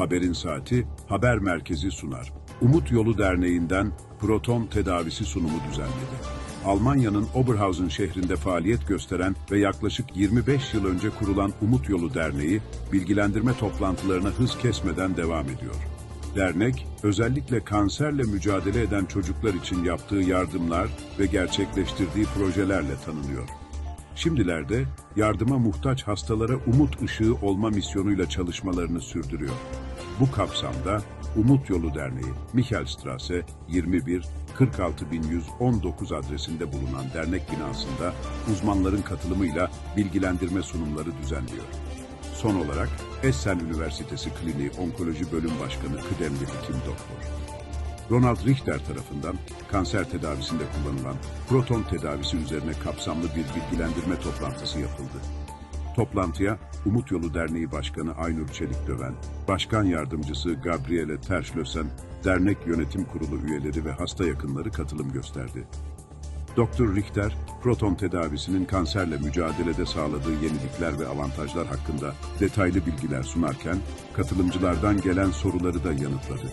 Haberin Saati haber merkezi sunar. Umut Yolu Derneği'nden proton tedavisi sunumu düzenledi. Almanya'nın Oberhausen şehrinde faaliyet gösteren ve yaklaşık 25 yıl önce kurulan Umut Yolu Derneği, bilgilendirme toplantılarına hız kesmeden devam ediyor. Dernek, özellikle kanserle mücadele eden çocuklar için yaptığı yardımlar ve gerçekleştirdiği projelerle tanınıyor. Şimdilerde yardıma muhtaç hastalara umut ışığı olma misyonuyla çalışmalarını sürdürüyor. Bu kapsamda Umut Yolu Derneği, Michelstrasse 21 46119 adresinde bulunan dernek binasında uzmanların katılımıyla bilgilendirme sunumları düzenliyor. Son olarak Essen Üniversitesi Kliniği Onkoloji Bölüm Başkanı kıdemli hekim doktor. Ronald Richter tarafından kanser tedavisinde kullanılan proton tedavisi üzerine kapsamlı bir bilgilendirme toplantısı yapıldı. Toplantıya Umut Yolu Derneği Başkanı Aynur Çelik Döven, Başkan Yardımcısı Gabriele Terşlösen, dernek yönetim kurulu üyeleri ve hasta yakınları katılım gösterdi. Dr. Richter, proton tedavisinin kanserle mücadelede sağladığı yenilikler ve avantajlar hakkında detaylı bilgiler sunarken, katılımcılardan gelen soruları da yanıtladı.